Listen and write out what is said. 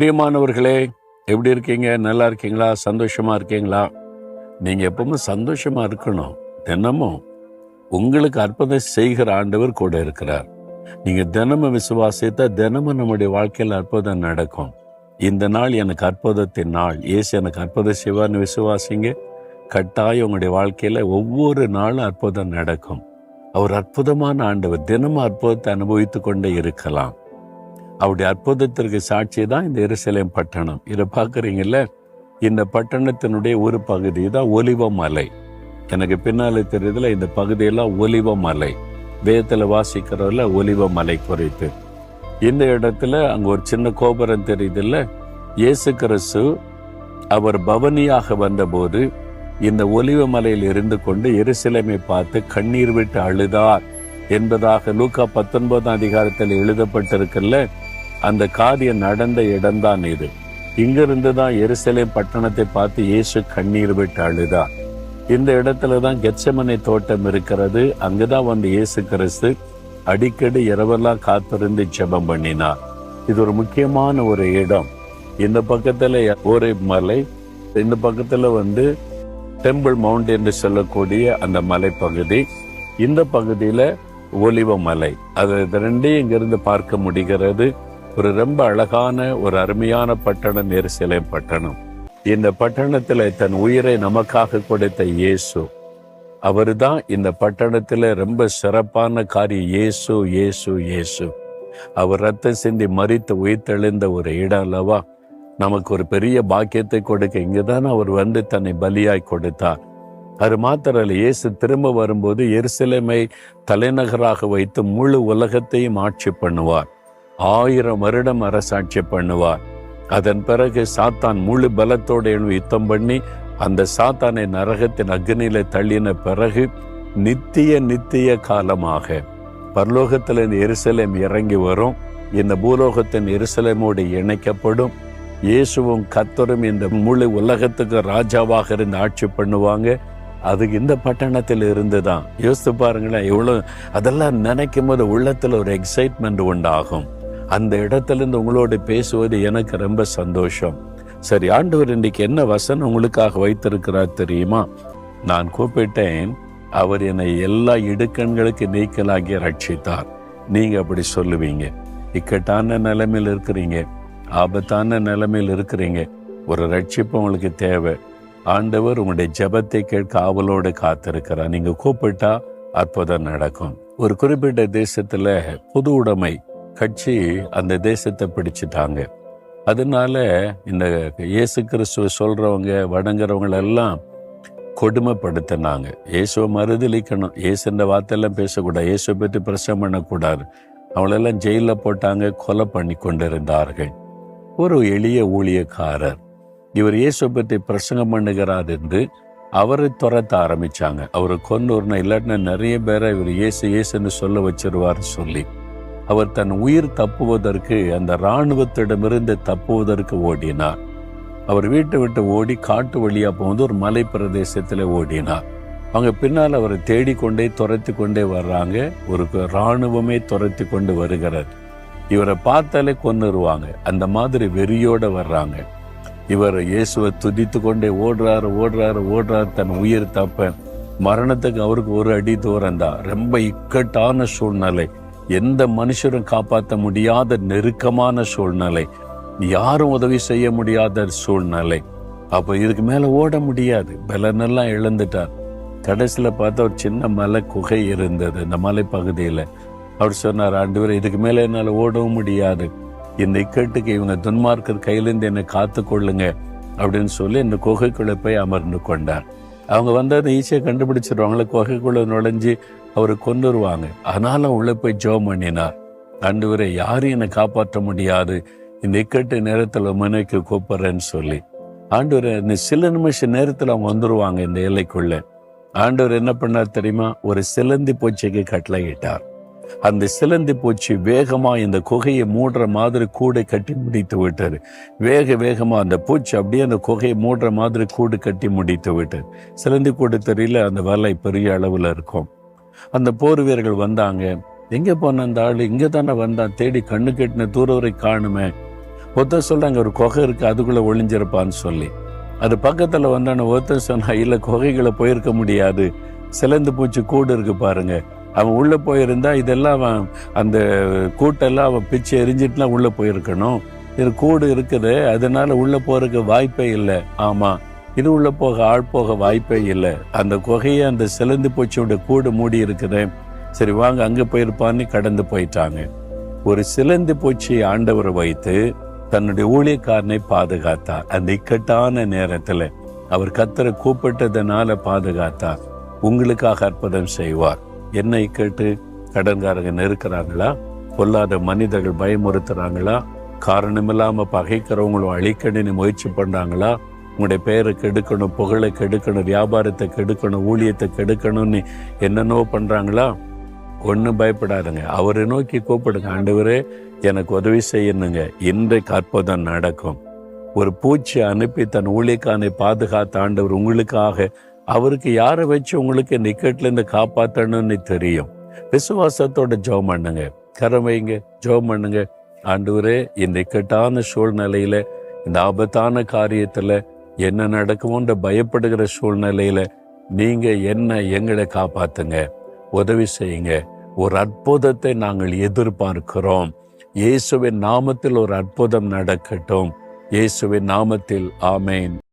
பிரியமானவர்களே எப்படி இருக்கீங்க? நல்லா இருக்கீங்களா? சந்தோஷமா இருக்கீங்களா? நீங்க எப்பவுமே சந்தோஷமா இருக்கணும். தினமும் உங்களுக்கு அற்புதம் செய்கிற ஆண்டவர் கூட இருக்கிறார். நீங்க தினமும் விசுவாசித்தா தினமும் நம்முடைய வாழ்க்கையில் அற்புதம் நடக்கும். இந்த நாள் எனக்கு அற்புதத்தின் நாள். இயேசு எனக்கு அற்புதம் செய்வார்னு விசுவாசிங்க. கட்டாயம் உங்களுடைய வாழ்க்கையில ஒவ்வொரு நாளும் அற்புதம் நடக்கும். அவர் அற்புதமான ஆண்டவர். தினமும் அற்புதத்தை அனுபவித்து கொண்டே இருக்கலாம். அவருடைய அற்புதத்திற்கு சாட்சி தான் இந்த எருசலேம் பட்டணம். இதை பார்க்குறீங்கல்ல? இந்த பட்டணத்தினுடைய ஒரு பகுதி தான் ஒலிவ மலை. எனக்கு பின்னால் தெரியுதுல இந்த பகுதியெல்லாம் ஒலிவ மலை. வேதத்தில் வாசிக்கிறதுல ஒலிவ மலை குறித்து. இந்த இடத்துல அங்கே ஒரு சின்ன கோபுரம் தெரியுதுல்ல? இயேசு கிறிஸ்து அவர் பவனியாக வந்தபோது இந்த ஒலிவ மலையில் இருந்து கொண்டு எருசலேமை பார்த்து கண்ணீர் விட்டு அழுதார். என்பதாக லூக்கா பத்தொன்பதாம் அதிகாரத்தில் எழுதப்பட்டிருக்குல்ல? அந்த காரியம் நடந்த இடம்தான் இது. இங்கிருந்து தான் எருசலேம் பட்டணத்தை பார்த்து இயேசு கண்ணீர் விட்டு அழுதா. இந்த இடத்துல தான் கெச்சமனை தோட்டம் இருக்கிறது. அங்கதான் வந்து இயேசு கிறிஸ்து அடிக்கடி இரவெல்லாம் காத்திருந்து ஜெபம் பண்ணினார் இது ஒரு முக்கியமான ஒரு இடம். இந்த பக்கத்துல ஒரு மலை. இந்த பக்கத்துல வந்து டெம்பிள் மவுண்ட் என்று சொல்லக்கூடிய அந்த மலைப்பகுதி. இந்த பகுதியில ஒலிவ மலை. அது ரெண்டையும் இங்கிருந்து பார்க்க முடிகிறது. ஒரு ரொம்ப அழகான ஒரு அருமையான பட்டணம் நெரிசலை பட்டணம். இந்த பட்டணத்தில் தன் உயிரை நமக்காக கொடுத்த இயேசு. அவர்தான் இந்த பட்டணத்தில் ரொம்ப சிறப்பான காரியம். இயேசு இயேசு இயேசு. அவர் ரத்தம் சிந்தி மறித்து உயிர்த்தெழுந்த ஒரு இடம் அல்லவா? நமக்கு ஒரு பெரிய பாக்கியத்தை கொடுக்க இங்கதான் அவர் வந்து தன்னை பலியாய் கொடுத்தார். அது மாத்திரல்ல இயேசு திரும்ப வரும்போது எருசலேமை தலைநகராக வைத்து முழு உலகத்தையும் ஆட்சி பண்ணுவார். ஆயிரம் வருடம் அரசாட்சி பண்ணுவார். அதன் பிறகு சாத்தான் முழு பலத்தோடு எழுந்து யுத்தம் பண்ணி அந்த சாத்தானை நரகத்தின் அக்னியில தள்ளின பிறகு நித்திய நித்திய காலமாக பரலோகத்தில் இந்த எருசலேம் இறங்கி வரும். இந்த பூலோகத்தின் எருசலேமோடு இணைக்கப்படும். இயேசுவும் கத்தரும் இந்த முழு உலகத்துக்கு ராஜாவாக இருந்து ஆட்சி பண்ணுவாங்க. அது இந்த பட்டணத்தில் இருந்து தான் யோசித்து பாருங்களேன் எவ்வளோ அதெல்லாம் நினைக்கும் போது உள்ளத்தில் ஒரு எக்ஸைட்மெண்ட் உண்டாகும். அந்த இடத்துலேருந்து உங்களோடு பேசுவது எனக்கு ரொம்ப சந்தோஷம். சரி ஆண்டவர் இன்றைக்கு என்ன வசனம் உங்களுக்காக வைத்திருக்கிறார் தெரியுமா? நான் கூப்பிட்டேன் அவர் என்னை எல்லா இடுக்கண்களுக்கு நீக்கலாகி ரட்சித்தார். நீங்க அப்படி சொல்லுவீங்க. இக்கட்டான நிலைமையில் இருக்கிறீங்க. ஆபத்தான நிலைமையில் இருக்கிறீங்க. ஒரு ரட்சிப்பு உங்களுக்கு தேவை. ஆண்டவர் உங்களுடைய ஜெபத்தை கேட்க ஆவலோடு காத்திருக்கிறார். நீங்க கூப்பிட்டா அற்புதம் நடக்கும். ஒரு குறிப்பிட்ட தேசத்துல புது உடைமை கட்சி அந்த தேசத்தை பிடிச்சிட்டாங்க. அதனால இந்த இயேசு கிறிஸ்துவ சொல்றவங்க வணங்குறவங்களெல்லாம் கொடுமைப்படுத்தினாங்க. இயேசுவை மறுதளிக்கணும் இயேசுன்ற வார்த்தையெல்லாம் பேசக்கூடாது. இயேசுவை பற்றி பிரசவம் பண்ணக்கூடாது. அவங்களெல்லாம் ஜெயிலில் போட்டாங்க கொலை பண்ணி கொண்டிருந்தார்கள். ஒரு எளிய ஊழியக்காரர். இவர் இயேசுவை பற்றி பிரசங்கம் பண்ணுகிறார் என்று அவரை துரத்த ஆரம்பித்தாங்க அவரை கொண்டு இல்லாட்டினா நிறைய பேரை இவர் இயேசு இயேசுன்னு சொல்ல வச்சிருவார் சொல்லி. அவர் தன் உயிர் தப்புவதற்கு அந்த இராணுவத்திடமிருந்து தப்புவதற்கு ஓடினார். அவர் வீட்டை விட்டு ஓடி காட்டு வழியா போகும்போது ஒரு மலை பிரதேசத்தில் ஓடினார். அவங்க பின்னால் அவரை தேடிக்கொண்டே துரத்தி கொண்டே வர்றாங்க. ஒரு இராணுவமே துரத்தி கொண்டு வருகிறார் இவரை பார்த்தாலே கொன்னுருவாங்க. அந்த மாதிரி வெறியோட வர்றாங்க. இவர் இயேசுவை துதித்து கொண்டே ஓடுறாரு ஓடுறாரு ஓடுறாரு. தன் உயிர் தப்ப மரணத்துக்கு அவருக்கு ஒரு அடி தூரம் தான் ரொம்ப இக்கட்டான சூழ்நிலை. எந்த மனுஷரும் காப்பாற்ற முடியாத நெருக்கமான சூழ்நிலை. யாரும் உதவி செய்ய முடியாத சூழ்நிலை. அப்ப இதுக்கு மேல ஓட முடியாது. பலனெல்லாம் இழந்துட்டார். கடைசியில பார்த்தா ஒரு சின்ன மலை குகை இருந்தது இந்த மலை அவர் சொன்னார் ஆண்டவர் இதுக்கு மேல என்னால ஓடவும் முடியாது. இந்த இக்கட்டுக்கு இவங்க துன்மார்க்கர் கையிலேருந்து என்னை காத்து கொள்ளுங்க அப்படின்னு சொல்லி இந்த குகைக்குள்ள போய் அமர்ந்து கொண்டார். அவங்க வந்து அதை ஈஸியாக கண்டுபிடிச்சிருவாங்களே குகைக்குள்ளே நுழைஞ்சு அவரை கொண்டுருவாங்க அதனால் உள்ளே போய் ஜோம் பண்ணினார் ஆண்டவரை யாரும் என்னை காப்பாற்ற முடியாது. இந்த இக்கட்டு நேரத்தில் மனைக்கு கூப்பிட்றேன்னு சொல்லி. ஆண்டவர் இந்த சில நிமிஷ நேரத்தில் அவங்க வந்துருவாங்க இந்த எல்லைக்குள்ள. ஆண்டவர் என்ன பண்ணார் தெரியுமா? ஒரு சிலந்தி பூச்சிக்கு கட்டளையிட்டார் அந்த சிலந்தி பூச்சி வேகமா இந்த குகையை மூடுற மாதிரி கூடை கட்டி முடித்து விட்டாரு வேக வேகமா அந்த பூச்சி அப்படியே அந்த குகையை மூடுற மாதிரி கூடு கட்டி முடித்து விட்டார் சிலந்தி கூடு தெரியல அந்த வலை பெரிய அளவுல இருக்கும். அந்த போர் வீரர்கள் வந்தாங்க. எங்க போன அந்த ஆள்? இங்க தானே வந்தான். தேடி கண்ணு கெட்டின தூரம் வரை காணுமே. ஒருத்தர் சொல்றாங்க ஒரு குகை இருக்கு அதுக்குள்ள ஒளிஞ்சிருப்பான்னு சொல்லி. அது பக்கத்துல வந்தான ஒருத்தர் சொன்னா இல்ல குகைகளை போயிருக்க முடியாது. சிலந்து பூச்சி கூடு இருக்கு பாருங்க. அவன் உள்ளே போயிருந்தா இதெல்லாம் அவன் அந்த கூட்டெல்லாம் அவன் பிச்சு எரிஞ்சிட்டுலாம் உள்ளே போயிருக்கணும். இது கூடு இருக்குது. அதனால உள்ளே போகிறதுக்கு வாய்ப்பே இல்லை. ஆமாம் இது உள்ளே போக ஆள் போக வாய்ப்பே இல்லை. அந்த குகையை அந்த சிலந்து பூச்சியோட கூடு மூடி இருக்குது. சரி வாங்க அங்கே போயிருப்பான்னு கடந்து போயிட்டாங்க. ஒரு சிலந்து பூச்சி ஆண்டவரை வைத்து தன்னுடைய ஊழியக்காரனை பாதுகாத்தார். அந்த இக்கட்டான நேரத்தில் அவர் கத்தரை கூப்பிட்டதுனால பாதுகாத்தார். உங்களுக்காக அற்புதம் செய்வார். என்னை கேட்டு கடன்காரங்க நெருக்கிறாங்களா? பொல்லாத மனிதர்கள் பயமுறுத்துறாங்களா? காரணமில்லாம பகைக்கிறவங்களும் அழிக்கணும்னு முயற்சி பண்றாங்களா? உங்களுடைய பெயரை கெடுக்கணும் புகழை கெடுக்கணும் வியாபாரத்தை கெடுக்கணும் ஊழியத்தை கெடுக்கணும்னு என்னென்னோ பண்றாங்களா? ஒன்றும் பயப்படாதுங்க. அவரை நோக்கி கூப்பிடுங்க. ஆண்டவரே எனக்கு உதவி செய்யணுங்க. இன்றைக்கு அற்புதம் நடக்கும். ஒரு பூச்சி அனுப்பி தன் ஊழியக்கானை பாதுகாத்த ஆண்டவர் உங்களுக்காக அவருக்கு யாரை வச்சு உங்களுக்கு நிக்கட்ல இருந்து காப்பாத்தணும்னு தெரியும்? விசுவாசத்தோட ஜெபம் பண்ணுங்க. கரம் வைங்க ஜெபம் பண்ணுங்க. ஆண்டவரே இந்த இக்கட்டான சூழ்நிலையில இந்த ஆபத்தான காரியத்துல என்ன நடக்குமோன்ற பயப்படுகிற சூழ்நிலையில நீங்க என்ன எங்களை காப்பாத்துங்க? உதவி செய்யுங்க. ஒரு அற்புதத்தை நாங்கள் எதிர்பார்க்கிறோம். இயேசுவின் நாமத்தில் ஒரு அற்புதம் நடக்கட்டும். இயேசுவின் நாமத்தில் ஆமேன்.